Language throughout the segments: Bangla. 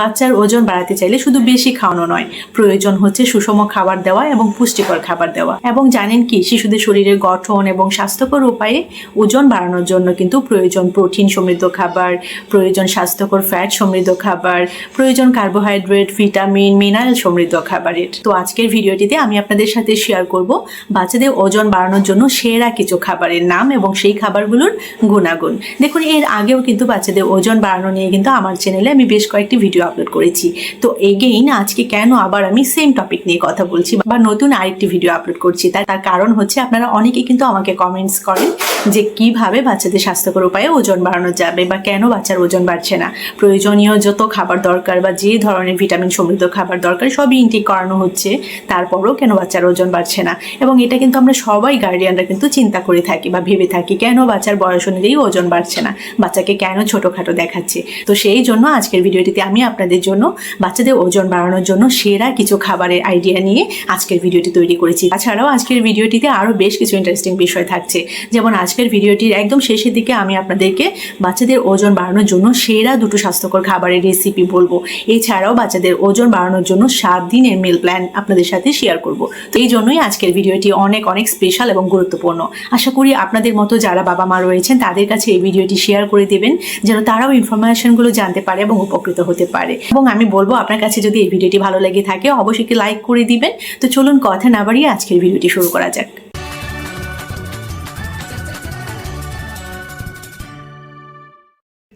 বাচ্চার ওজন বাড়াতে চাইলে শুধু বেশি খাওয়ানো নয়। প্রয়োজন হচ্ছে সুষম খাবার দেওয়া এবং পুষ্টিকর খাবার দেওয়া। এবং জানেন কি, শিশুদের শরীরের গঠন এবং স্বাস্থ্যকর উপায়ে ওজন বাড়ানোর জন্য কিন্তু প্রয়োজন প্রোটিন সমৃদ্ধ খাবার, প্রয়োজন স্বাস্থ্যকর ফ্যাট সমৃদ্ধ খাবার, প্রয়োজন কার্বোহাইড্রেট, ভিটামিন, মিনারেল সমৃদ্ধ খাবারের। তো আজকের ভিডিওটিতে আমি আপনাদের সাথে শেয়ার করব বাচ্চাদের ওজন বাড়ানোর জন্য সেরা কিছু খাবারের নাম এবং সেই খাবারগুলোর গুণাগুণ। দেখুন, এর আগেও কিন্তু বাচ্চাদের ওজন বাড়ানো নিয়ে কিন্তু আমার চ্যানেলে আমি বেশ কয়েকটি ভিডিও আপলোড করেছি। তো এগেইন আজকে কেন আবার আমি সেম টপিক নিয়ে কথা বলছি বা নতুন আরেকটি ভিডিও আপলোড করছি? তার তার কারণ হচ্ছে আপনারা অনেকে কিন্তু আমাকে কমেন্টস করেন যে কীভাবে বাচ্চাদের স্বাস্থ্যকর উপায়ে ওজন বাড়ানো যাবে বা কেন বাচ্চার ওজন বাড়ছে না। প্রয়োজনীয় যত খাবার দরকার বা যে ধরনের ভিটামিন সমৃদ্ধ খাবার দরকার সবই ইনটেক করানো হচ্ছে, তারপরও কেন বাচ্চার ওজন বাড়ছে না? এবং এটা কিন্তু আমরা সবাই গার্ডিয়ানরা কিন্তু চিন্তা করে থাকি বা ভেবে থাকি কেন বাচ্চার বয়স অনুযায়ী ওজন বাড়ছে না? বাচ্চাকে কেন ছোটোখাটো দেখাচ্ছে? তো সেই জন্য আজকের ভিডিওটিতে আমি আপনাদের জন্য, বাচ্চাদের ওজন বাড়ানোর জন্য সেরা কিছু খাবারের আইডিয়া নিয়ে আজকের ভিডিওটি তৈরি করেছি। তাছাড়াও আজকের ভিডিওটিতে আরও বেশ কিছু ইন্টারেস্টিং বিষয় থাকছে। যেমন আজকের ভিডিওটির একদম শেষের দিকে আমি আপনাদেরকে বাচ্চাদের ওজন বাড়ানোর জন্য সেরা দুটো স্বাস্থ্যকর খাবারের রেসিপি বলব। এছাড়াও বাচ্চাদের ওজন বাড়ানোর জন্য সাত দিনের মিল প্ল্যান আপনাদের সাথে শেয়ার করব। তো এই জন্যই আজকের ভিডিওটি অনেক অনেক স্পেশাল এবং গুরুত্বপূর্ণ। আশা করি আপনাদের মতো যারা বাবা মা রয়েছেন, তাদের কাছে এই ভিডিওটি শেয়ার করে দেবেন, যেন তারাও ইনফরমেশনগুলো জানতে পারে এবং উপকৃত হতে পারে। এবং আমি বলব, আপনার কাছে যদি এই ভিডিওটি ভালো লেগে থাকে, অবশ্যই কি লাইক করে দিবেন। তো চলুন কথা না বাড়িয়ে আজকের ভিডিওটি শুরু করা যাক।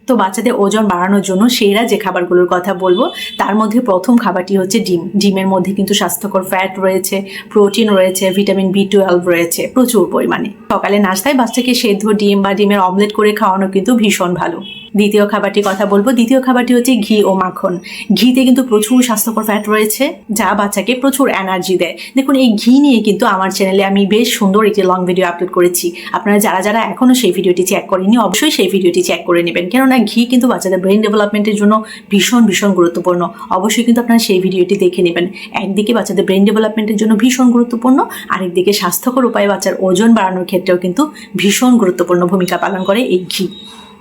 তো বাচ্চাদের ওজন বাড়ানোর জন্য সেরা যে খাবারগুলোর কথা বলব, তার মধ্যে প্রথম খাবারটি হচ্ছে ডিম। ডিমের মধ্যে কিন্তু স্বাস্থ্যকর ফ্যাট রয়েছে প্রোটিন রয়েছে ভিটামিন বি টুয়েলভ রয়েছে, প্রচুর পরিমাণে। সকালে নাস্তায় বাচ্চাকে সেদ্ধ ডিম বা ডিমের অমলেট করে খাওয়ানো কিন্তু ভীষণ ভালো। দ্বিতীয় খাবারটির কথা বলব। দ্বিতীয় খাবারটি হচ্ছে ঘি ও মাখন। ঘিতে কিন্তু প্রচুর স্বাস্থ্যকর ফ্যাট রয়েছে, যা বাচ্চাকে প্রচুর এনার্জি দেয়। দেখুন, এই ঘি নিয়ে কিন্তু আমার চ্যানেলে আমি বেশ সুন্দর একটি লং ভিডিও আপলোড করেছি। আপনারা যারা যারা এখনও সেই ভিডিওটি চেক করেনি অবশ্যই সেই ভিডিওটি চেক করে নেবেন। কেননা ঘি কিন্তু বাচ্চাদের ব্রেন ডেভেলপমেন্টের জন্য ভীষণ ভীষণ গুরুত্বপূর্ণ। অবশ্যই কিন্তু আপনারা সেই ভিডিওটি দেখে নেবেন। একদিকে বাচ্চাদের ব্রেন ডেভেলপমেন্টের জন্য ভীষণ গুরুত্বপূর্ণ, আরেকদিকে স্বাস্থ্যকর উপায়ে বাচ্চার ওজন বাড়ানোর ক্ষেত্রেও কিন্তু ভীষণ গুরুত্বপূর্ণ ভূমিকা পালন করে এই ঘি।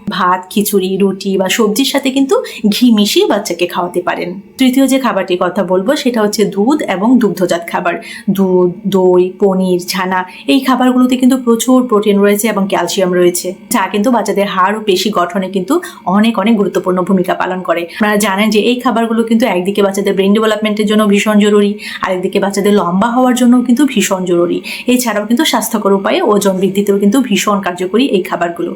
ভাত, খিচুড়ি, রুটি বা সবজির সাথে কিন্তু ঘি মিশিয়ে বাচ্চাকে খাওয়াতে পারেন। তৃতীয় যে খাবারটির কথা বলব সেটা হচ্ছে দুধ এবং দুগ্ধজাত খাবার। দুধ, দই, পনির, ছানা, এই খাবারগুলোতে কিন্তু প্রচুর প্রোটিন রয়েছে এবং ক্যালসিয়াম রয়েছে। যা কিন্তু বাচ্চাদের হাড় ও পেশি গঠনে কিন্তু অনেক অনেক গুরুত্বপূর্ণ ভূমিকা পালন করে। আপনারা জানেন যে এই খাবারগুলো কিন্তু একদিকে বাচ্চাদের ব্রেন ডেভেলপমেন্টের জন্য ভীষণ জরুরি, আরেকদিকে বাচ্চাদের লম্বা হওয়ার জন্য কিন্তু ভীষণ জরুরি। এছাড়াও কিন্তু স্বাস্থ্যকর উপায়ে ওজন বৃদ্ধিতেও কিন্তু ভীষণ কার্যকরী এই খাবারগুলো।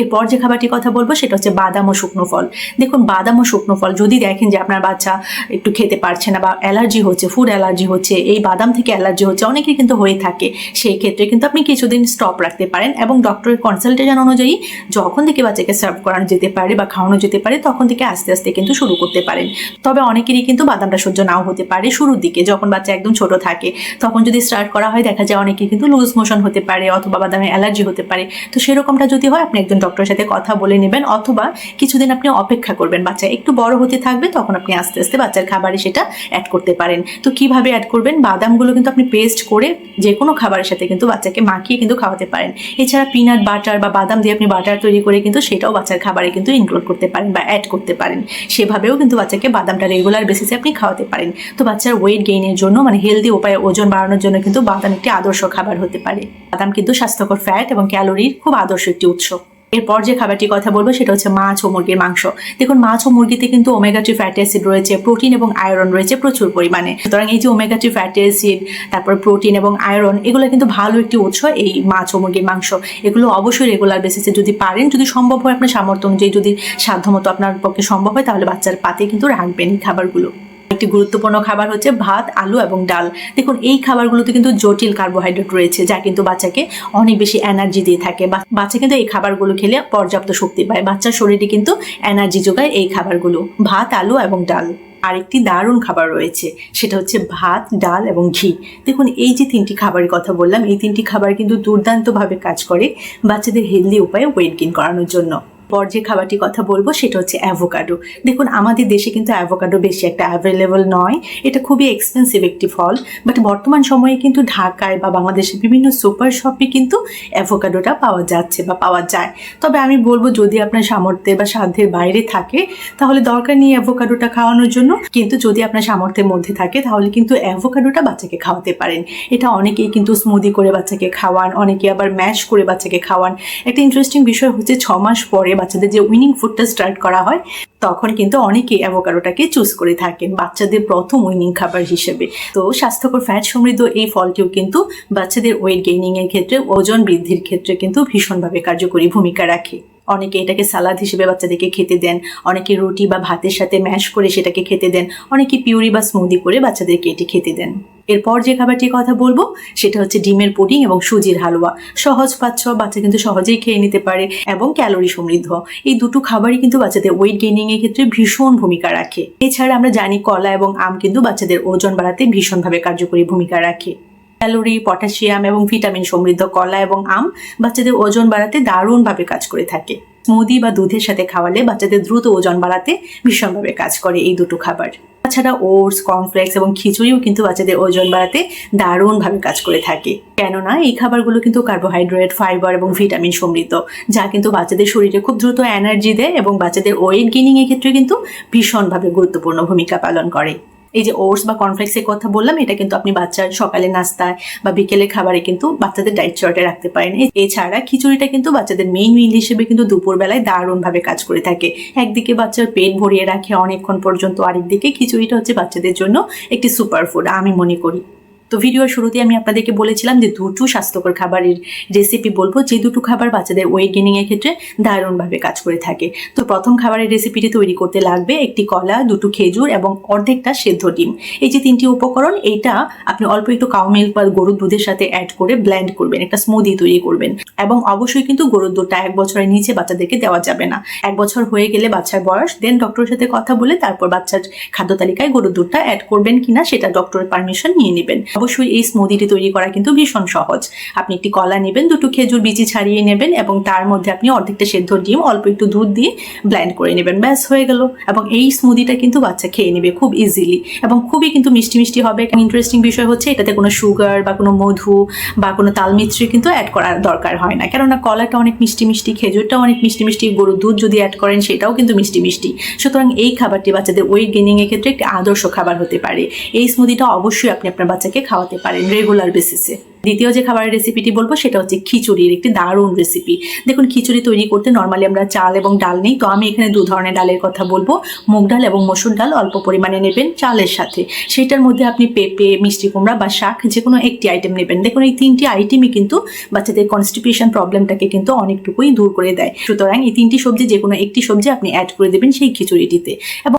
এরপর যে খাবারটির কথা বলব, সেটা হচ্ছে বাদাম ও শুকনো ফল। দেখুন, বাদাম ও শুকনো ফল, যদি দেখেন যে আপনার বাচ্চা একটু খেতে পারছে না বা অ্যালার্জি হচ্ছে, ফুড অ্যালার্জি হচ্ছে, এই বাদাম থেকে অ্যালার্জি হচ্ছে, অনেকেই কিন্তু হয়ে থাকে। সেই ক্ষেত্রে কিন্তু আপনি কিছুদিন স্টপ রাখতে পারেন এবং ডক্টরের কনসালটেশন অনুযায়ী যখন থেকে বাচ্চাকে সার্ভ করানো যেতে পারে বা খাওয়ানো যেতে পারে, তখন থেকে আস্তে আস্তে কিন্তু শুরু করতে পারেন। তবে অনেকেরই কিন্তু বাদামটা সহ্য নাও হতে পারে শুরুর দিকে, যখন বাচ্চা একদম ছোট থাকে। তখন যদি স্টার্ট করা হয়, দেখা যায় অনেকের কিন্তু লুজ মোশন হতে পারে অথবা বাদামে অ্যালার্জি হতে পারে। তো সেরকমটা যদি হয়, আপনি একজন ডক্টরের সাথে কথা বলে নেবেন অথবা কিছুদিন আপনি অপেক্ষা করবেন। বাচ্চা একটু বড় হতে থাকবে, তখন আপনি আস্তে আস্তে বাচ্চার খাবারে সেটা অ্যাড করতে পারেন। তো কীভাবে অ্যাড করবেন? বাদামগুলো কিন্তু আপনি পেস্ট করে যে কোনো খাবারের সাথে কিন্তু বাচ্চাকে মাখিয়ে কিন্তু খাওয়াতে পারেন। এছাড়া পিনাট বাটার বা বাদাম দিয়ে আপনি বাটার তৈরি করে কিন্তু সেটাও বাচ্চার খাবারে কিন্তু ইনক্লুড করতে পারেন বা অ্যাড করতে পারেন। সেভাবেও কিন্তু বাচ্চাকে বাদামটা রেগুলার বেসিসে আপনি খাওয়াতে পারেন। তো বাচ্চার ওয়েট গেইনের জন্য মানে হেলদি উপায়ে ওজন বাড়ানোর জন্য কিন্তু বাদাম একটি আদর্শ খাবার হতে পারে। বাদাম কিন্তু স্বাস্থ্যকর ফ্যাট এবং ক্যালোরির খুব আদর্শ একটি উৎস। এরপর যে খাবারটির কথা বলব, সেটা হচ্ছে মাছ ও মুরগির মাংস। দেখুন, মাছ ও মুরগিতে কিন্তু ওমেগা থ্রি ফ্যাটি অ্যাসিড রয়েছে প্রোটিন এবং আয়রন রয়েছে প্রচুর পরিমাণে। সুতরাং এই যে ওমেগা থ্রি ফ্যাটি অ্যাসিড তারপর প্রোটিন এবং আয়রন এগুলো কিন্তু ভালো একটি উৎস এই মাছ ও মুরগির মাংস। এগুলো অবশ্যই রেগুলার বেসিসে যদি পারেন, যদি সম্ভব হয় আপনার সামর্থ্য অনুযায়ী যদি সাধ্যমতো আপনার পক্ষে সম্ভব হয়, তাহলে বাচ্চার পাতে কিন্তু রাখবেন খাবারগুলো। একটি গুরুত্বপূর্ণ খাবার হচ্ছে ভাত, আলু এবং ডাল। দেখুন, এই খাবারগুলোতে কিন্তু জটিল কার্বোহাইড্রেট রয়েছে, যা কিন্তু বাচ্চাকে অনেক বেশি এনার্জি দিয়ে থাকে। বাচ্চা কিন্তু এই খাবারগুলো খেলে পর্যাপ্ত শক্তি পায়। বাচ্চার শরীরে কিন্তু এনার্জি যোগায় এই খাবারগুলো। ভাত, আলু এবং ডাল। আরেকটি দারুণ খাবার রয়েছে, সেটা হচ্ছে ভাত, ডাল এবং ঘি। দেখুন, এই যে তিনটি খাবারের কথা বললাম, এই তিনটি খাবার কিন্তু দুর্দান্তভাবে কাজ করে বাচ্চাদের হেলদি উপায়ে ওয়েট গেইন করানোর জন্য। এরপর যে খাবারটির কথা বলব সেটা হচ্ছে অ্যাভোকাডো দেখুন, আমাদের দেশে কিন্তু অ্যাভোকাডো বেশি একটা অ্যাভেলেবল নয়। এটা খুবই এক্সপেন্সিভ একটি ফল বাট বর্তমান সময়ে কিন্তু ঢাকায় বা বাংলাদেশের বিভিন্ন সুপার শপে কিন্তু অ্যাভোকাডোটা পাওয়া যাচ্ছে বা পাওয়া যায়। তবে আমি বলব, যদি আপনার সামর্থ্যে বা সাধ্যের বাইরে থাকে, তাহলে দরকার নেই অ্যাভোকাডোটা খাওয়ানোর জন্য। কিন্তু যদি আপনার সামর্থ্যের মধ্যে থাকে, তাহলে কিন্তু অ্যাভোকাডোটা বাচ্চাকে খাওয়াতে পারেন। এটা অনেকেই কিন্তু স্মুদি করে বাচ্চাকে খাওয়ান, অনেকে আবার ম্যাশ করে বাচ্চাকে খাওয়ান। একটা ইন্টারেস্টিং বিষয় হচ্ছে ছ মাস পরে বাচ্চাদের যে উইনিং ফুডটা স্টার্ট করা হয়, তখন কিন্তু অনেকেই অ্যাভোকারোটাকে চুজ করে থাকেন, বাচ্চাদের প্রথম উইনিং খাবার হিসেবে। তো স্বাস্থ্যকর ফ্যাট সমৃদ্ধ এই ফলটিও কিন্তু বাচ্চাদের ওয়েট গেইনিংয়ের ক্ষেত্রে ওজন বৃদ্ধির ক্ষেত্রে কিন্তু ভীষণভাবে কার্যকরী ভূমিকা রাখে। অনেকে এটাকে সালাদ হিসেবে বাচ্চাদেরকে খেতে দেন, অনেকে রুটি বা ভাতের সাথে ম্যাশ করে সেটাকে খেতে দেন, অনেকে পিউরি বা স্মুদি করে বাচ্চাদেরকে এটি খেতে দেন। এরপর যে খাবারটির কথা বলব, সেটা হচ্ছে ডিমের পুডিং এবং সুজির হালুয়া। সহজ পাচ্ছ, বাচ্চা কিন্তু সহজেই খেয়ে নিতে পারে এবং ক্যালোরি সমৃদ্ধ। এই দুটো খাবারই কিন্তু বাচ্চাদের ওয়েট গেইনিং এর ক্ষেত্রে ভীষণ ভূমিকা রাখে। এছাড়া আমরা জানি কলা এবং আম কিন্তু বাচ্চাদের ওজন বাড়াতে ভীষণভাবে কার্যকরী ভূমিকা রাখে। ক্যালোরি, পটাশিয়াম এবং ভিটামিন সমৃদ্ধ কলা এবং আম বাচ্চাদের ওজন বাড়াতে দারুণভাবে কাজ করে থাকে। স্মুদি বা দুধের সাথে খাওয়ালে বাচ্চাদের দ্রুত ওজন বাড়াতে ভীষণভাবে কাজ করে এই দুটো খাবার। তাছাড়া ওটস, কর্নফ্লেক্স এবং খিচুড়িও কিন্তু বাচ্চাদের ওজন বাড়াতে দারুণভাবে কাজ করে থাকে। কেননা এই খাবারগুলো কিন্তু কার্বোহাইড্রেট ফাইবার এবং ভিটামিন সমৃদ্ধ, যা কিন্তু বাচ্চাদের শরীরে খুব দ্রুত এনার্জি দেয় এবং বাচ্চাদের ওয়েট গেনিং এর ক্ষেত্রে কিন্তু ভীষণভাবে গুরুত্বপূর্ণ ভূমিকা পালন করে। এই যে ওটস বা কর্নফ্লেক্সের কথা বললাম, এটা কিন্তু আপনি বাচ্চার সকালে নাস্তায় বা বিকেলে খাবারে কিন্তু বাচ্চাদের ডায়েট চার্টে রাখতে পারেন। এছাড়া খিচুড়িটা কিন্তু বাচ্চাদের মেইন মিল হিসেবে কিন্তু দুপুরবেলায় দারুণভাবে কাজ করে থাকে। একদিকে বাচ্চার পেট ভরিয়ে রাখে অনেকক্ষণ পর্যন্ত, আরেকদিকে খিচুড়িটা হচ্ছে বাচ্চাদের জন্য একটি সুপার ফুড আমি মনে করি। তো ভিডিওর শুরুতে আমি আপনাদেরকে বলেছিলাম যে দুটো স্বাস্থ্যকর খাবারের রেসিপি বলব। যে দুটো খাবার বাচ্চাদের ওয়েট গেনিং এর ক্ষেত্রে দারুণভাবে কাজ করে থাকে। তো প্রথম খাবারের রেসিপিটি তৈরি করতে লাগবে একটি কলা, দুটো খেজুর এবং অর্ধেকটা সেদ্ধ ডিম। এই যে তিনটি উপকরণ, এইটা আপনি অল্প একটু কাউ মিল্ক বা গরুর দুধের সাথে অ্যাড করে ব্ল্যান্ড করবেন, একটা স্মুদি তৈরি করবেন। এবং অবশ্যই কিন্তু গরুর দুধটা এক বছরের নিচে বাচ্চাদেরকে দেওয়া যাবে না। এক বছর হয়ে গেলে বাচ্চার বয়স দেন ডক্টরের সাথে কথা বলে তারপর বাচ্চার খাদ্য তালিকায় গরুর দুধটা অ্যাড করবেন কিনা সেটা ডক্টরের পারমিশন নিয়ে নেবেন। অবশ্যই এই স্মুদিটি তৈরি করা কিন্তু ভীষণ সহজ। আপনি একটি কলা নেবেন, দুটো খেজুর বিচি ছাড়িয়ে নেবেন এবং তার মধ্যে আপনি অর্ধেকটা সেদ্ধ ডিম, অল্প একটু দুধ দিয়ে ব্ল্যান্ড করে নেবেন। ব্যাস, হয়ে গেল। এবং এই স্মুদিটা কিন্তু বাচ্চা খেয়ে নেবে খুব ইজিলি এবং খুবই কিন্তু মিষ্টি মিষ্টি হবে। ইন্টারেস্টিং বিষয় হচ্ছে, এটাতে কোনো সুগার বা কোনো মধু বা কোনো তালমিত্রি কিন্তু অ্যাড করার দরকার হয় না। কেননা কলাটা অনেক মিষ্টি মিষ্টি, খেজুরটাও অনেক মিষ্টি মিষ্টি, গরুর দুধ যদি অ্যাড করেন, সেটাও কিন্তু মিষ্টি মিষ্টি। সুতরাং এই খাবারটি বাচ্চাদের ওয়েট গেনিং এর ক্ষেত্রে একটি আদর্শ খাবার হতে পারে। এই স্মুদিটা অবশ্যই আপনি আপনার বাচ্চাকে খাওয়াতে পারেন রেগুলার বেসিসে দ্বিতীয় যে খাবারের রেসিপিটি বলব, সেটা হচ্ছে খিচুড়ির একটি দারুণ রেসিপি দেখুন, খিচুড়ি তৈরি করতে নর্মালি আমরা চাল এবং ডাল নেই, তো আমি এখানে দু ধরনের ডালের কথা বলব। মুগ ডাল এবং মসুর ডাল অল্প পরিমাণে নেবেন চালের সাথে। সেটার মধ্যে আপনি পেঁপে, মিষ্টি কুমড়া বা শাক যে কোনো একটি আইটেম নেবেন। দেখুন, এই তিনটি আইটেমই কিন্তু বাচ্চাদের কনস্টিপেশন প্রবলেমটাকে কিন্তু অনেকটুকুই দূর করে দেয়। সুতরাং এই তিনটি সবজি, যে কোনো একটি সবজি আপনি অ্যাড করে দেবেন সেই খিচুড়িটিতে।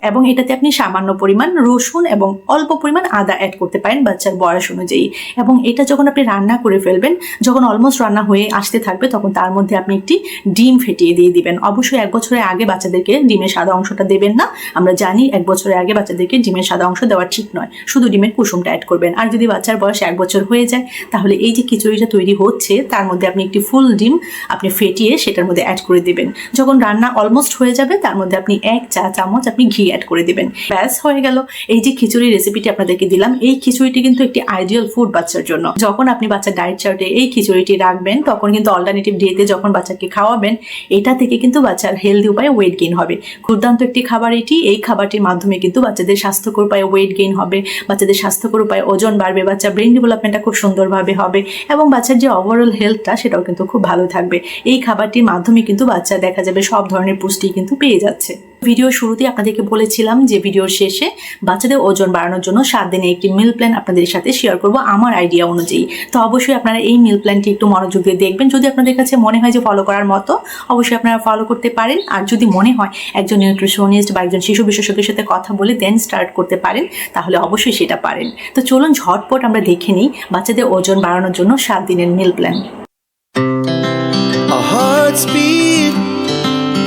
এবং এটাতে আপনি সামান্য পরিমাণ রসুন এবং অল্প পরিমাণ আদা অ্যাড করতে পারেন বাচ্চার বয়স অনুযায়ী। এবং এটা যখন আপনি রান্না করে ফেলবেন। যখন অলমোস্ট রান্না হয়ে আসতে থাকবে, তখন তার মধ্যে আপনি একটি ডিম ফেটিয়ে দিয়ে দিবেন। অবশ্যই এক বছরের আগে বাচ্চাদেরকে ডিমের সাদা অংশটা দেবেন না। আমরা জানি এক বছরের আগে বাচ্চাদেরকে ডিমের সাদা অংশ দেওয়া ঠিক নয়। শুধু ডিমের কুসুমটা অ্যাড করবেন। আর যদি বাচ্চার বয়স এক বছর হয়ে যায়, তাহলে এই যে খিচুড়িটা তৈরি হচ্ছে, তার মধ্যে আপনি একটি ফুল ডিম আপনি ফেটিয়ে সেটার মধ্যে অ্যাড করে দেবেন। যখন রান্না অলমোস্ট হয়ে যাবে, তার মধ্যে আপনি এক চা চামচ আপনি ঘি অ্যাড করে দেবেন। ব্যাস, হয়ে গেল। এই যে খিচুড়ি রেসিপিটি আপনাদেরকে দিলাম, এই খিচুড়িটি কিন্তু একটি আইডিয়াল ফুড বাচ্চার জন্য। যখন আপনি বাচ্চার ডায়েট চার্টে এই খিচুড়িটি রাখবেন, তখন কিন্তু অল্টারনেটিভ ডেতে যখন বাচ্চাকে খাওয়াবেন, এটা থেকে কিন্তু বাচ্চার হেলদি উপায়ে ওয়েট গেইন হবে। ক্ষুদ্রান্ত একটি খাবার এটি, এই খাবারটির মাধ্যমে কিন্তু বাচ্চাদের স্বাস্থ্যকর উপায়ে ওয়েট গেইন হবে, বাচ্চাদের স্বাস্থ্যকর উপায়ে ওজন বাড়বে, বাচ্চার ব্রেন ডেভেলপমেন্টটা খুব সুন্দরভাবে হবে, এবং বাচ্চার যে ওভারঅল হেলথটা সেটাও কিন্তু খুব ভালো থাকবে। এই খাবারটির মাধ্যমে কিন্তু বাচ্চা দেখা যাবে সব ধরনের পুষ্টি কিন্তু পেয়ে যাচ্ছে। ভিডিও শুরুতেই আপনাদেরকে বলেছিলাম যে ভিডিওর শেষে বাচ্চাদের ওজন বাড়ানোর জন্য সাত দিনে একটি মিল প্ল্যান আপনাদের সাথে শেয়ার করব আমার আইডিয়া অনুযায়ী। তো অবশ্যই আপনারা এই মিল প্ল্যানটি একটু মনোযোগ দিয়ে দেখবেন। যদি আপনাদের কাছে মনে হয় যে ফলো করার মতো, অবশ্যই আপনারা ফলো করতে পারেন। আর যদি মনে হয় একজন নিউট্রিশনিস্ট বা একজন শিশু বিশেষজ্ঞের সাথে কথা বলে দেন স্টার্ট করতে পারেন, তাহলে অবশ্যই সেটা পারেন। তো চলুন ঝটপট আমরা দেখে নিই বাচ্চাদের ওজন বাড়ানোর জন্য সাত দিনের meal plan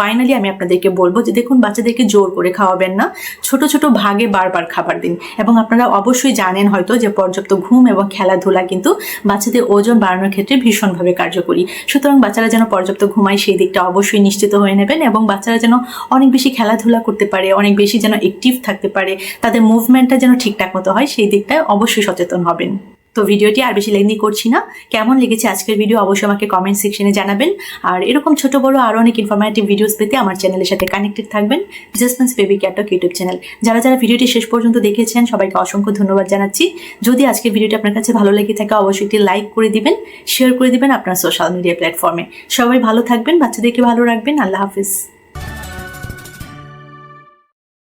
finally আমি আপনাদেরকে বলব যে দেখুন, বাচ্চাদেরকে জোর করে খাওয়াবেন না। ছোট ছোট ভাগে বারবার খাবার দিন। এবং আপনারা অবশ্যই জানেন হয়তো যে পর্যাপ্ত ঘুম এবং খেলাধুলা কিন্তু বাচ্চাদের ওজন বাড়ানোর ক্ষেত্রে ভীষণভাবে কার্যকরী। সুতরাং বাচ্চারা যেন পর্যাপ্ত ঘুমায়, সেই দিকটা অবশ্যই নিশ্চিত হয়ে নেবেন এবং বাচ্চারা যেন অনেক বেশি খেলাধুলা করতে পারে, অনেক বেশি যেন অ্যাক্টিভ থাকতে পারে, তাদের মুভমেন্টটা যেন ঠিকঠাক মতো হয়, সেই দিকটায় অবশ্যই সচেতন হবেন। তো ভিডিওটি আর বেশি লেন্দি করছি না। কেমন লেগেছে আজকের ভিডিও অবশ্যই আমাকে কমেন্ট সেকশনে জানাবেন। আর এরকম ছোট, বড় আরও অনেক ইনফরমেটিভ ভিডিওস পেতে আমার চ্যানেলের সাথে কানেক্টেড থাকবেন। জাসমেন্স বেবি ক্যাটক ইউটিউব চ্যানেল যারা যারা ভিডিওটি শেষ পর্যন্ত দেখেছেন, সবাইকে অসংখ্য ধন্যবাদ জানাচ্ছি। যদি আজকের ভিডিওটি আপনার কাছে ভালো লেগে থাকে, অবশ্যই একটি লাইক করে দিবেন শেয়ার করে দিবেন আপনার সোশ্যাল মিডিয়া প্ল্যাটফর্মে সবাই ভালো থাকবেন, বাচ্চাদেরকে ভালো রাখবেন। আল্লাহ হাফিজ।